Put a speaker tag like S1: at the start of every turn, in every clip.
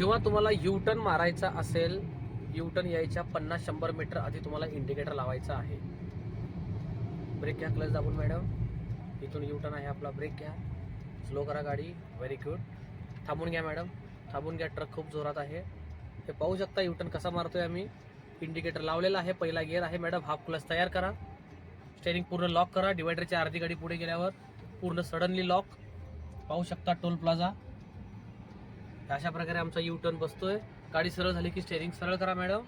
S1: जेव्हा तुम्हाला युटर्न मारायचा असेल यू टर्न यायच्या पन्नास शंभर मीटर आधी तुम्हाला इंडिकेटर लावायचा आहे. ब्रेक घ्या क्लच दाबून मॅडम इथून युटर्न आहे आपला ब्रेक घ्या. स्लो करा गाडी व्हेरी गुड थांबून घ्या मॅडम थांबून घ्या ट्रक खूप जोरात आहे. हे पाहू शकता यू टर्न कसा मारतोय आम्ही. इंडिकेटर लावलेला आहे पहिला गिअर आहे मॅडम हाफ क्लच तयार करा. स्टेरिंग पूर्ण लॉक करा. डिवायडरच्या अर्धी गाडी पुढे गेल्यावर पूर्ण सडनली लॉक पाहू शकता टोल प्लाझा. अशा प्रकारे आमचा यू टर्न बसतोय. गाडी सरळ झाली की स्टेरिंग सरळ करा madam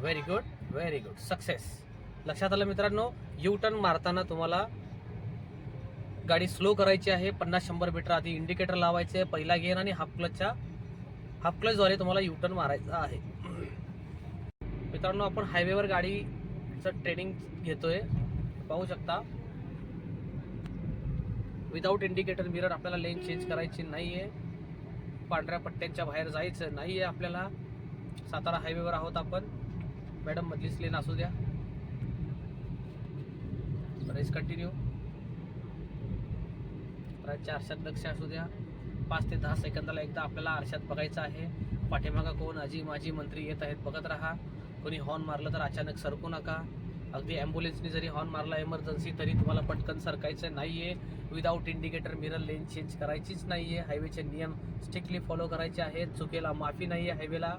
S1: very good very good success लक्षात आलं मित्रांनो यू टर्न मारताना तुम्हाला गाडी स्लो करायची आहे. पन्नास शंभर मीटर आधी इंडिकेटर लावायचे पहिला गेन आणि हाफ क्लचच्या हाफ क्लचद्वारे तुम्हाला यू टर्न मारायचा आहे. मित्रांनो आपण हायवेवर गाडीचं ट्रेनिंग घेतोय. पाहू शकता. विदाऊट इंडिकेटर मिरर आपल्याला लेन चेंज करायची नाही आहे पांढऱ्या पट्ट्यांच्या बाहेर जायचं नाही आहे आपल्याला. सातारा हायवेवर आहोत आपण. मॅडम मधलीच लेन असू द्या. प्राईस कंटिन्यू प्राईसच्या आरशात लक्ष असू द्या. पाच ते दहा सेकंदाला एकदा आपल्याला आरशात बघायचं आहे. पाठीमागा कोण? आजी माजी मंत्री येत आहेत. बघत राहा. कोणी हॉर्न मारलं तर अचानक सरकू नका. अगदी ॲम्ब्युलन्सनी जरी हॉर्न मारला इमर्जन्सी तरी तुम्हाला पटकन सरकायचं नाही आहे without indicator mirror lane change करायचीच नाही आहे हायवेचे नियम स्ट्रिक्टली फॉलो करायचे आहेत. चुकेला माफी नाही आहे हायवेला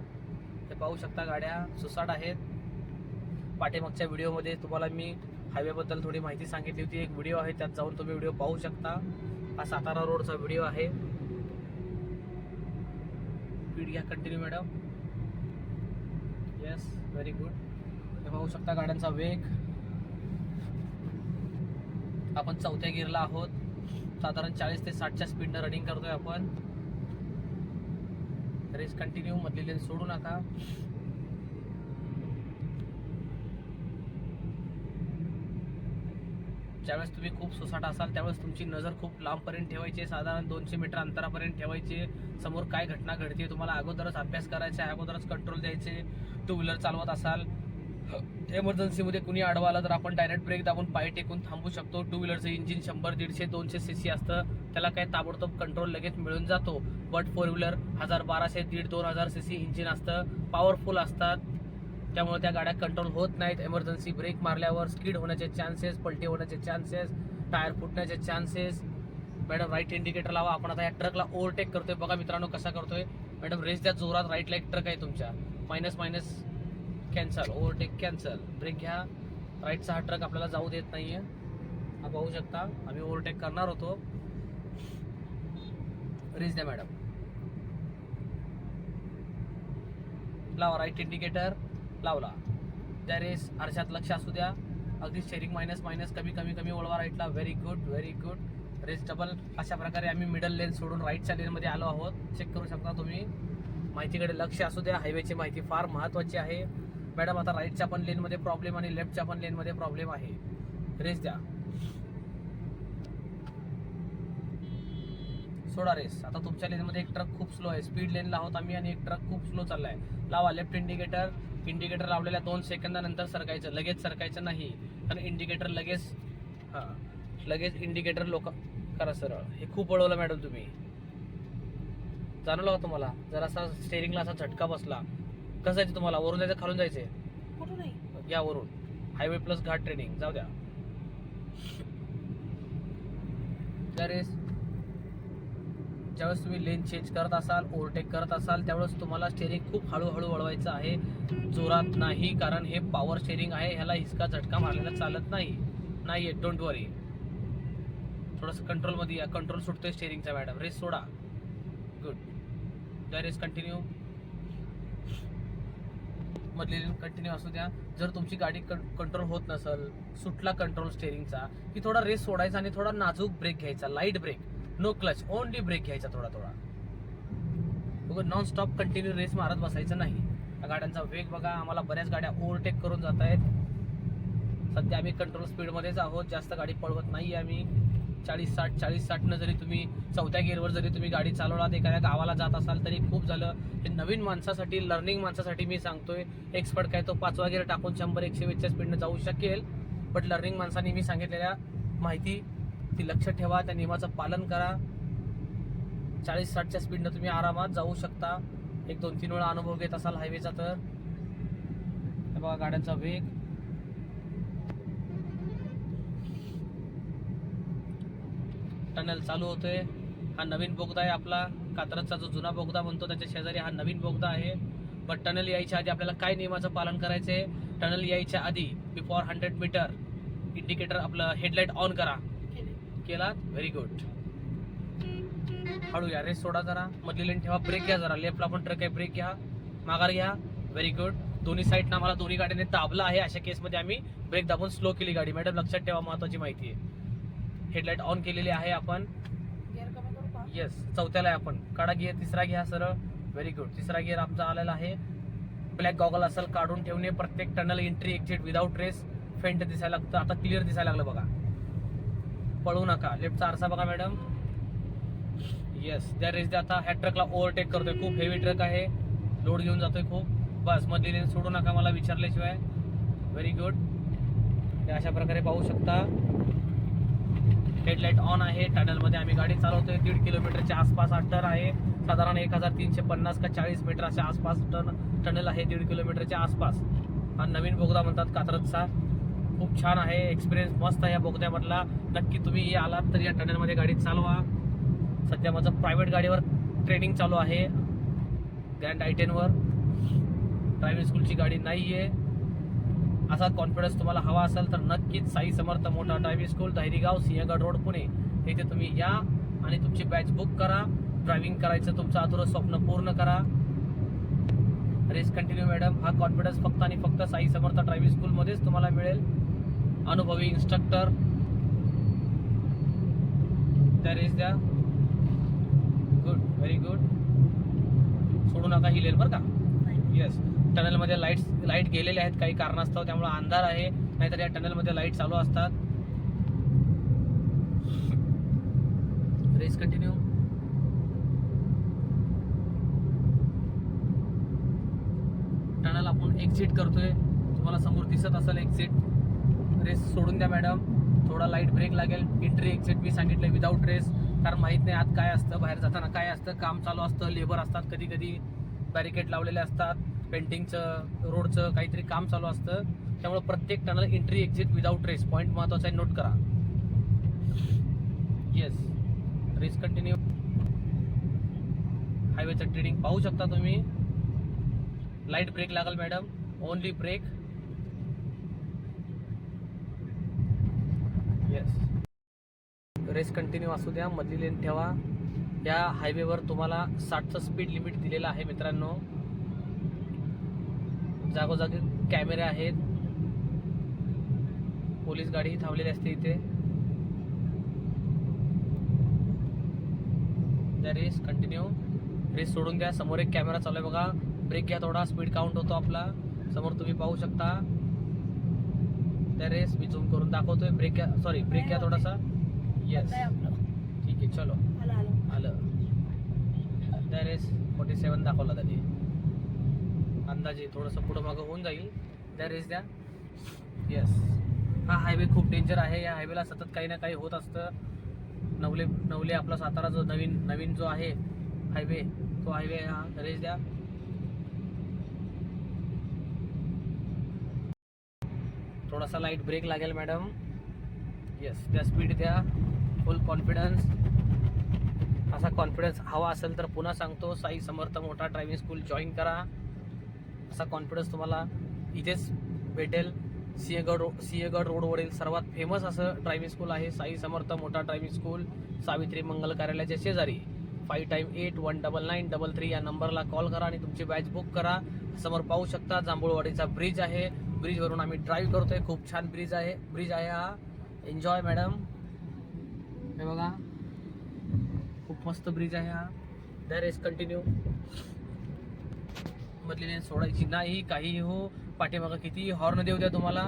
S1: हे पाहू शकता गाड्या सुसाट आहेत. पाठीमागच्या व्हिडिओमध्ये तुम्हाला मी हायवेबद्दल थोडी माहिती सांगितली होती. एक व्हिडिओ आहे त्यात जाऊन तुम्ही व्हिडिओ पाहू शकता. हा सातारा रोडचा व्हिडिओ आहे. स्पीड घ्या continue madam yes very good हे पाहू शकता गाड्यांचा वेग. आपण चौथ्या गिरला आहोत. साधारण चाळीस ते साठच्या स्पीडनं रनिंग करतोय आपण. रेस कंटिन्यू मधली लेन सोडू नका. ज्यावेळेस तुम्ही खूप सुसाट असाल त्यावेळेस तुमची नजर खूप लांबपर्यंत ठेवायची साधारण दोनशे मीटर अंतरापर्यंत ठेवायची समोर काय घटना घडते तुम्हाला अगोदरच अभ्यास करायचा आहे अगोदरच कंट्रोल द्यायचे. टू व्हीलर चालवत असाल एमर्जन्सीमध्ये कुणी अडवालं तर आपण डायरेक्ट ब्रेक दाबून पाय टेकून थांबू शकतो. टू व्हीलरचं इंजिन शंभर दीडशे दोनशे सी सी असतं. त्याला काय ताबडतोब कंट्रोल लगेच मिळून जातो. बट फोर व्हीलर हजार बाराशे दीड दोन हजार सी सी इंजिन असतं. पॉवरफुल असतात. त्यामुळे त्या गाड्या कंट्रोल होत नाहीत. एमर्जन्सी ब्रेक मारल्यावर स्किड होण्याचे चान्सेस पलटी होण्याचे चान्सेस टायर फुटण्याचे चान्सेस मॅडम राईट इंडिकेटर लावा. आपण आता या ट्रकला ओव्हरटेक करतोय. बघा मित्रांनो कसा करतोय. मॅडम रेस त्या जोरात राईटला एक ट्रक आहे तुमच्या. Minus minus cancel overtake cancel brake घ्या. राईटचा हा ट्रक आपल्याला जाऊ देत नाही आहे हा पाहू शकता. आम्ही ओव्हरटेक करणार होतो. रेस द्या मॅडम लावा राईट इंडिकेटर लावला. त्या रेस आरशात लक्ष असू द्या. अगदी शेअरिंग मायनस मायनस कमी कमी कमी वळवा राईटला very good very good race double अशा प्रकारे आम्ही मिडल लेन सोडून राईटच्या लेनमध्ये आलो आहोत. चेक करू शकता तुम्ही. माहितीकडे लक्ष असू द्या. हायवेची माहिती फार महत्त्वाची आहे. मॅडम आता राईटच्या पण लेनमध्ये प्रॉब्लेम आणि लेफ्टच्या पण लेनमध्ये प्रॉब्लेम आहे. रेस द्या. सोडा रेस आता तुमच्या लेनमध्ये एक ट्रक खूप स्लो आहे. स्पीड लेनला आहोत आम्ही आणि एक ट्रक खूप स्लो चाललाय. लावा लेफ्ट इंडिकेटर इंडिकेटर लावलेल्या दोन सेकंदानंतर सरकायचं. लगेच सरकायचं नाही. कारण इंडिकेटर लगेच हां लगेच इंडिकेटर लोक करा सरळ. हे खूप वळवलं मॅडम तुम्ही. जाणवलं का तुम्हाला? जरासा स्टेरिंगला असा झटका बसला. कसं जायचं तुम्हाला? वरून जायचं खालून जायचंय
S2: नाही
S1: या वरून. हायवे प्लस घाट ट्रेनिंग जाऊ द्या. ज्यावेळेस तुम्ही लेन चेंज करत असाल ओव्हरटेक करत असाल त्यावेळेस तुम्हाला स्टेरिंग खूप हळूहळू वळवायचं आहे. जोरात नाही कारण हे पॉवर स्टेरिंग आहे. ह्याला हिसका झटका मारलेला चालत नाही. नाही डोंट वरी थोडंसं कंट्रोलमध्ये या. कंट्रोल सुटतोय स्टेरिंगचा मॅडम रेस सोडा. गुड त्या रेस कंटिन्यू मधली कंटिन्यू असू द्या जर तुमची गाडी कंट्रोल होत नसेल सुटला कंट्रोल स्टेरिंगचा की थोडा रेस सोडायचा आणि थोडा नाजूक ब्रेक घ्यायचा light brake no clutch only brake घ्यायचा थोडा थोडा. नॉन स्टॉप कंटिन्यू रेस मारत बसायचं नाही. गाड्यांचा वेग बघा आम्हाला बऱ्याच गाड्या ओव्हरटेक करून जात आहेत सध्या आम्ही कंट्रोल स्पीडमध्येच आहोत जास्त गाडी पळवत नाही आम्ही. चाळीस साठ चाळीस साठनं जरी तुम्ही चौथ्या गिअरवर जरी तुम्ही गाडी चालवलात एखाद्या गावाला जात असाल तरी खूप झालं. हे नवीन माणसासाठी लर्निंग माणसासाठी मी सांगतोय. एक्सपर्ट काय तो पाचवा गिअर टाकून शंभर एकशे वीसच्या स्पीडनं जाऊ शकेल. बट लर्निंग माणसाने मी सांगितलेल्या माहिती ती लक्ष ठेवा त्या नियमाचं पालन करा. चाळीस साठच्या स्पीडनं तुम्ही आरामात जाऊ शकता. एक दोन तीन वेळा अनुभव घेत असाल हायवेचा तर. बघा गाड्यांचा वेग. टनल चालू होतोय. हा नवीन बोगदा आहे आपला. कात्रजचा जो जुना बोगदा म्हणतो त्याच्या शेजारी हा नवीन बोगदा आहे. बट टनल यायच्या आधी आपल्याला काय नियमाचं पालन करायचं आहे? टनल यायच्या आधी बिफोर हंड्रेड मीटर इंडिकेटर आपलं हेडलाईट ऑन करा. केला व्हेरी गुड हळू या रेस सोडा जरा. मधली लेन ठेवा ब्रेक घ्या जरा. लेफ्टला पण ट्रक आहे ब्रेक घ्या. माघार घ्या. व्हेरी गुड दोन्ही साईडनं आम्हाला दोन्ही गाड्यांनी दाबलं आहे. अशा केसमध्ये आम्ही ब्रेक दाबून स्लो केली गाडी. मॅडम लक्षात ठेवा महत्वाची माहिती आहे. हेडलाईट ऑन केलेली आहे आपण. येस चौथ्याला आहे आपण. काढा गिअर तिसरा घ्या सरळ. व्हेरी गुड तिसरा गिअर आमचा आलेला आहे. ब्लॅक गॉगल असेल काढून ठेवणे. प्रत्येक tunnel entry exit without race faint दिसायला लागतं. आता क्लिअर दिसायला लागलं बघा. पळू नका. लेफ्टचा आरसा बघा मॅडम येस त्या रेस आता ह्या ट्रकला ओव्हरटेक करतोय. खूप हेवी ट्रक आहे. लोड घेऊन जातोय खूप. बस मधली सोडू नका मला विचारल्याशिवाय. व्हेरी गुड अशा प्रकारे पाहू शकता. हेडलाईट ऑन आहे. टनलमध्ये आम्ही गाडी चालवतोय. दीड किलोमीटरच्या आसपास हा आहे. साधारण एक हजार तीनशे पन्नास का चाळीस मीटरच्या आसपास टन टनल आहे दीड किलोमीटरच्या आसपास. हा नवीन बोगदा म्हणतात कात्रजचा. खूप छान आहे. एक्सपिरियन्स मस्त आहे या बोगद्यामधला. नक्की तुम्ही आलात तर या टनलमध्ये गाडी चालवा. सध्या माझं प्रायव्हेट गाडीवर ट्रेनिंग चालू आहे. ग्रँड आय टेनवर ड्रायव्हिंग स्कूलची गाडी नाही आहे असा कॉन्फिडन्स तुम्हाला हवा असेल तर नक्कीच साई समर्थ मोठा driving school Dahirigaon Sinhagad road Pune. इथे तुम्ही या आणि तुमची बॅच बुक करा. ड्रायव्हिंग करायचं तुमचं अधुरं स्वप्न पूर्ण करा. रेस कंटिन्यू मॅडम हा कॉन्फिडन्स फक्त आणि फक्त साई समर्थ ड्रायव्हिंग स्कूलमध्येच तुम्हाला मिळेल. अनुभवी इन्स्ट्रक्टर त्या रेस द्या. गुड व्हेरी गुड सोडू नका ही लेन बरं का? येस टनलमध्ये लाइट लाइट गेलेले आहेत काही कारणास्तव त्यामुळे अंधार आहे. नाहीतर या टनलमध्ये लाइट चालू असतात. रेस कंटिन्यू टनल आपण एक्झिट करतोय. तुम्हाला समोर दिसत असेल एक्झिट रेस सोडून द्या मॅडम थोडा लाइट ब्रेक लागेल. एंट्री एक्झिट मी सांगितलं विदाऊट रेस कारण माहीत नाही आत काय असतं बाहेर जाताना काय असतं काम चालू असतं लेबर असतात कधी कधी बॅरिकेड लावलेले असतात. पेंटिंगचं रोडचं काहीतरी काम चालू असतं. त्यामुळे प्रत्येक tunnel entry exit without race point महत्त्वाचा आहे नोट करा. येस रेस कंटिन्यू हायवेचं ट्रेडिंग पाहू शकता तुम्ही. लाइट ब्रेक लागेल madam only brake yes race continue असू द्या मधली लेन ठेवा. या हायवेवर तुम्हाला साठचं स्पीड लिमिट दिलेलं आहे मित्रांनो. जागोजागी कॅमेरे आहेत. पोलीस गाडीही थांबलेली असते इथे. रेस कंटिन्यू रेस सोडून द्या. समोर एक कॅमेरा चालू आहे बघा. ब्रेक घ्या थोडा. स्पीड काउंट होतो आपला. समोर तुम्ही पाहू शकता. त्या रेस मी झूम करून दाखवतोय. ब्रेक घ्या. सॉरी ब्रेक घ्या थोडासा. येस ठीक आहे चलो. आलं त्या रेस फोर्टी सेवन दाखवला त्यांनी. अंदाजे थोडंसं पुढं मागं होऊन जाईल. द्या रेस द्या येस हा हायवे खूप डेंजर आहे. या हायवेला सतत काही ना काही होत असतं. नवले नवले आपला सातारा जो नवीन नवीन जो आहे हायवे तो हायवे हा रेस द्या थोडासा लाइट ब्रेक लागेल मॅडम येस त्या स्पीड द्या फुल कॉन्फिडन्स असा कॉन्फिडन्स हवा असेल तर पुन्हा सांगतो. साई समर्थ मोठा ड्रायव्हिंग स्कूल जॉईन करा. असा कॉन्फिडन्स तुम्हाला इथेच भेटेल. सिंहगड रो सिंहगड रोडवरील सर्वात फेमस असं ड्रायव्हिंग स्कूल आहे. साई समर्थ मोठा ड्रायव्हिंग स्कूल सावित्री मंगल कार्यालयाच्या शेजारी. Five time eight one double nine double three या नंबरला कॉल करा आणि तुमची बॅच बुक करा. समोर पाहू शकता जांभूळवाडीचा ब्रिज आहे. ब्रिजवरून आम्ही ड्राईव्ह करतोय. खूप छान ब्रिज आहे. ब्रिज आहे हा. एन्जॉय मॅडम हे बघा. खूप मस्त ब्रिज आहे हा. दॅर इज कंटिन्यू मधली लेन सोडायची नाही काहीही हो. पाठीमागं किती हॉर्न देऊ द्या तुम्हाला.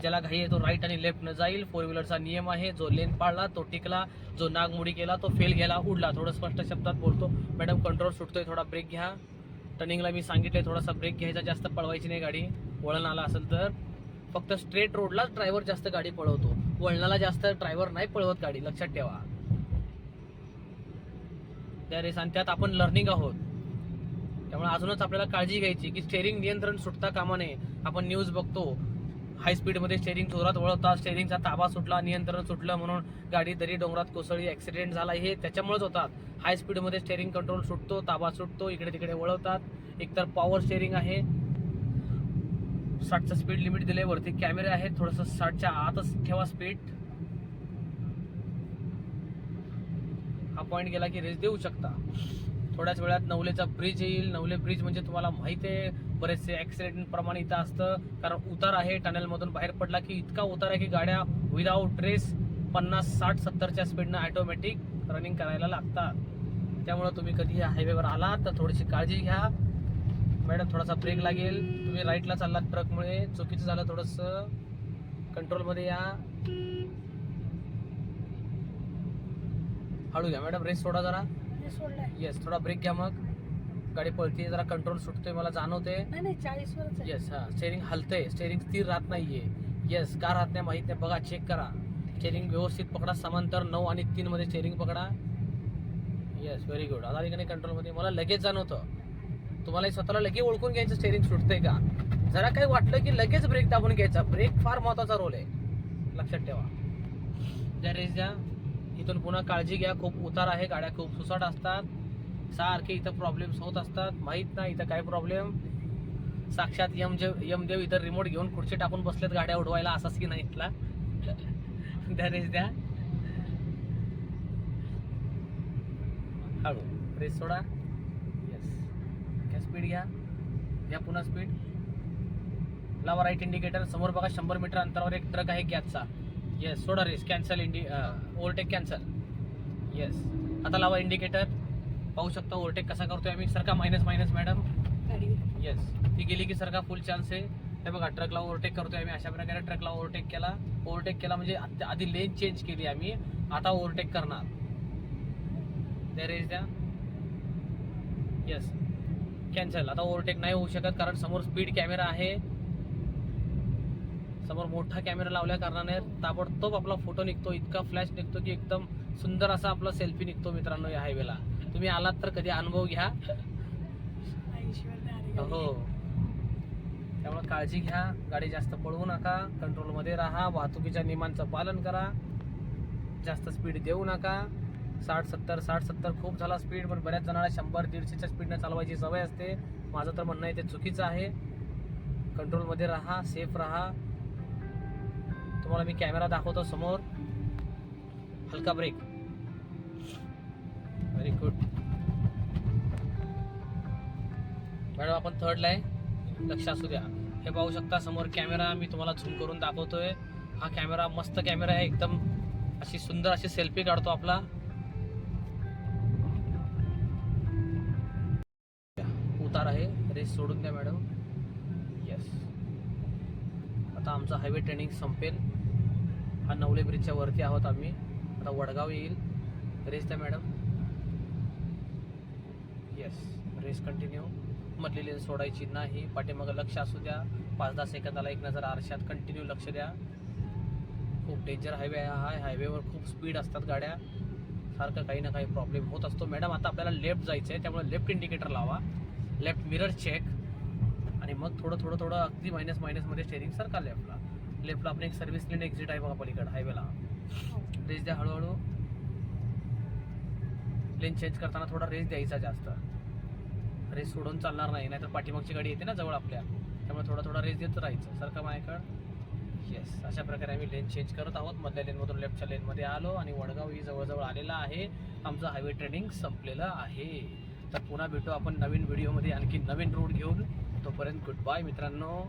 S1: ज्याला घाई आहे तो राईट आणि लेफ्ट न जाईल. फोर व्हीलरचा नियम आहे जो लेन पाळला तो टिकला जो नागमोडी केला तो फेल गेला उडला. थोडं स्पष्ट शब्दात बोलतो. मॅडम कंट्रोल सुटतोय थोडा ब्रेक घ्या. टर्निंगला मी सांगितले थोडासा ब्रेक घ्यायचा जास्त पळवायची नाही गाडी. वळण आला असेल तर. फक्त स्ट्रेट रोडलाच ड्रायव्हर जास्त गाडी पळवतो. वळणाला जास्त ड्रायव्हर नाही पळवत गाडी. लक्षात ठेवा. त्या रेस आणि त्यात आपण लर्निंग आहोत. त्यामुळे अजूनच आपल्याला काळजी घ्यायची की स्टेअरिंग नियंत्रण सुटता कामा नये. आपण न्यूज बघतो. हाय स्पीडमध्ये स्टेअरिंग जोरात वळवतात स्टेअरिंगचा ताबा सुटला नियंत्रण सुटलं म्हणून गाडी दरी डोंगरात कोसळली ॲक्सिडेंट झाला हे त्याच्यामुळेच होतात. हाय स्पीडमध्ये स्टेअरिंग कंट्रोल सुटतो ताबा सुटतो इकडे तिकडे वळवतात. एकतर पॉवर स्टेअरिंग आहे. साठचं स्पीड लिमिट दिले वरती कॅमेरे आहेत. थोडंसं साठच्या आतच ठेवा स्पीड हा पॉईंट गेला की रेस देऊ शकता. थोड्याच वेळात नवलेचा ब्रिज येईल. नवले ब्रिज म्हणजे तुम्हाला माहिती आहे बरेचसे ऍक्सिडेंट प्रमाण इथं असतं. कारण उतार आहे टनेलमधून बाहेर पडला की इतका उतार आहे की गाड्या विदाऊट रेस पन्नास साठ सत्तरच्या स्पीडनं ऑटोमॅटिक रनिंग करायला लागतात. त्यामुळं तुम्ही कधी या हायवेवर आलात तर थोडीशी काळजी घ्या. मॅडम थोडासा ब्रेक लागेल. तुम्ही राईटला चाललात ट्रकमुळे चुकीचं झालं थोडंसं. कंट्रोलमध्ये या. हळू घ्या मॅडम रेस सोडा जरा. येस थोडा ब्रेक घ्या मग. गाडी पळते जरा कंट्रोल सुटतोय मला जाणवते येस हा स्टेअरिंग हलतंय. स्टेअरिंग स्थिर राहत नाहीये. येस का राहत नाही माहीत नाही. बघा चेक करा. स्टेअरिंग व्यवस्थित पकडा. समांतर नऊ आणि तीन मध्ये स्टेअरिंग पकडा. येस व्हेरी गुड आता ठिकाणी कंट्रोलमध्ये मला लगेच जाणवतं. तुम्हाला स्वतःला लगेच ओळखून घ्यायचं स्टेअरिंग सुटतंय का? जरा काही वाटलं की लगेच ब्रेक दाबून घ्यायचा. ब्रेक फार महत्त्वाचा रोल आहे. लक्षात ठेवा. द्या रेस द्या इथून पुन्हा काळजी घ्या. खूप उतार आहे. गाड्या खूप सुसाट असतात. सारखे इथं प्रॉब्लेम्स होत असतात. माहीत नाही इथं काय प्रॉब्लेम साक्षात यमदेव यमदेव इथं रिमोट घेऊन खुर्ची टाकून बसलेत गाड्या उडवायला. असाच की नाही इथला? द्या रेस द्या. हळू. रेस सोडा. येस घ्या स्पीड घ्या. घ्या पुन्हा स्पीड लावा राईट इंडिकेटर समोर बघा शंभर मीटर अंतरावर एक ट्रक आहे गॅसचा. येस सोडा रेस कॅन्सल इंडि ओव्हरटेक कॅन्सल येस आता लावा इंडिकेटर पाहू शकता ओव्हरटेक कसा करतोय आम्ही. सरका मायनस मायनस मॅडम येस ती गेली की सरका फुल चान्स आहे. हे बघा ट्रकला ओव्हरटेक करतोय आम्ही. अशा प्रकारे ट्रकला ओव्हरटेक केला. ओव्हरटेक केला म्हणजे आधी लेन चेंज केली आम्ही. आता ओव्हरटेक करणार. द्या रेस द्या येस कॅन्सल आता ओव्हरटेक नाही होऊ शकत कारण समोर स्पीड कॅमेरा आहे. समोर मोठा कॅमेरा लावल्या कारणाने ताबडतोब आपला फोटो निघतो इतका फ्लॅश निघतो की एकदम सुंदर असा आपला सेल्फी निघतो मित्रांनो या हायवेला तुम्ही आलात तर कधी अनुभव घ्या. हो. त्यामुळे काळजी घ्या गाडी जास्त पळवू नका कंट्रोलमध्ये राहा वाहतुकीच्या नियमांचं पालन करा जास्त स्पीड देऊ नका. साठ सत्तर साठ सत्तर खूप झाला स्पीड पण बऱ्याच जणांना शंभर दीडशेच्या स्पीडने चालवायची सवय असते. माझं तर म्हणणं आहे ते चुकीचं आहे. कंट्रोलमध्ये राहा सेफ राहा. तुम्हाला मी कॅमेरा दाखवतो समोर. हलका ब्रेक व्हेरी गुड मॅडम आपण थर्डला आहे. लक्ष असू द्या. हे पाहू शकता समोर कॅमेरा मी तुम्हाला झूम करून दाखवतोय. हा कॅमेरा मस्त कॅमेरा आहे. एकदम अशी सुंदर अशी सेल्फी काढतो आपला. उतार आहे. रेस सोडून द्या मॅडम येस आता आमचा हायवे ट्रेनिंग संपेल. हा नवले ब्रिजच्या वरती आहोत आम्ही. आता वडगाव येईल. रेस द्या मॅडम येस रेस कंटिन्यू मधली लेन सोडायची नाही. पाठीमागं लक्ष असू द्या. पाच दहा सेकंदाला एक नजर आरशात कंटिन्यू लक्ष द्या. खूप डेंजर हायवे आहे. हा हायवेवर खूप स्पीड असतात गाड्या. सारखं काही ना काही प्रॉब्लेम होत असतो. मॅडम आता आपल्याला लेफ्ट जायचं आहे त्यामुळे लेफ्ट इंडिकेटर लावा. लेफ्ट मिरर चेक आणि मग थोडं थोडं थोडं अगदी मायनस मायनसमध्ये स्टेरिंग सरका लेफ्टला लेफ्टला आपण एक सर्व्हिस लेन एक्झिट आहे बघा पलीकडे हायवेला रेस द्या हळूहळू. लेन चेंज करताना थोडा रेस द्यायचा जास्त. रेस सोडून चालणार नाही नाहीतर पाठीमागची गाडी येते ना जवळ आपल्या. त्यामुळे थोडा थोडा रेस देत राहायचं. सारखं माझ्याकडं. येस अशा प्रकारे आम्ही लेन चेंज करत आहोत. मधल्या लेनमधून लेफ्टच्या लेनमध्ये आलो आणि वडगाव ही जवळजवळ आलेला आहे. आमचं हायवे ट्रेनिंग संपलेलं आहे. तर पुन्हा भेटू आपण नवीन व्हिडिओमध्ये आणखी नवीन रोड घेऊन. तोपर्यंत गुड बाय मित्रांनो.